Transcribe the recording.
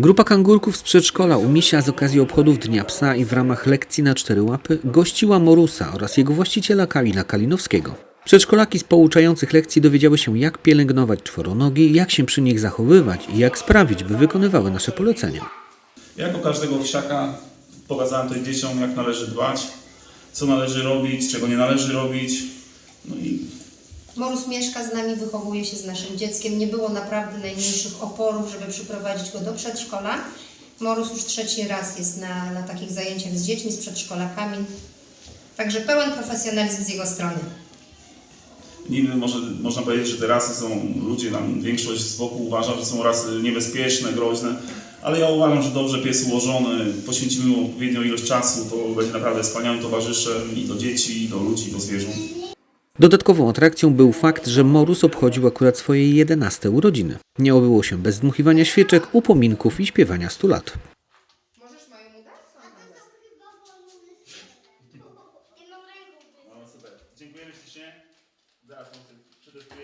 Grupa kangurków z przedszkola u Misia z okazji obchodów Dnia Psa i w ramach lekcji na cztery łapy gościła Morusa oraz jego właściciela Kamila Kalinowskiego. Przedszkolaki z pouczających lekcji dowiedziały się, jak pielęgnować czworonogi, jak się przy nich zachowywać i jak sprawić, by wykonywały nasze polecenia. Jako każdego wsiaka pokazałem tutaj dzieciom, jak należy dbać, co należy robić, czego nie należy robić. No i Morus mieszka z nami, wychowuje się z naszym dzieckiem. Nie było naprawdę najmniejszych oporów, żeby przyprowadzić go do przedszkola. Morus już trzeci raz jest na, na takich zajęciach z dziećmi, z przedszkolakami. Także pełen profesjonalizm z jego strony. niby może, można powiedzieć, że te rasy są, ludzie tam, większość z boku uważa, że są rasy niebezpieczne, groźne, ale ja uważam, że dobrze pies ułożony, poświęcimy mu odpowiednią ilość czasu, to będzie naprawdę wspaniałym towarzyszem i do dzieci, i do ludzi, i do zwierząt. Dodatkową atrakcją był fakt, że Morus obchodził akurat swoje 11 urodziny. Nie obyło się bez dmuchiwania świeczek, upominków i śpiewania 100 lat. Dziękujemy ślicznie. Zaraz przetestujemy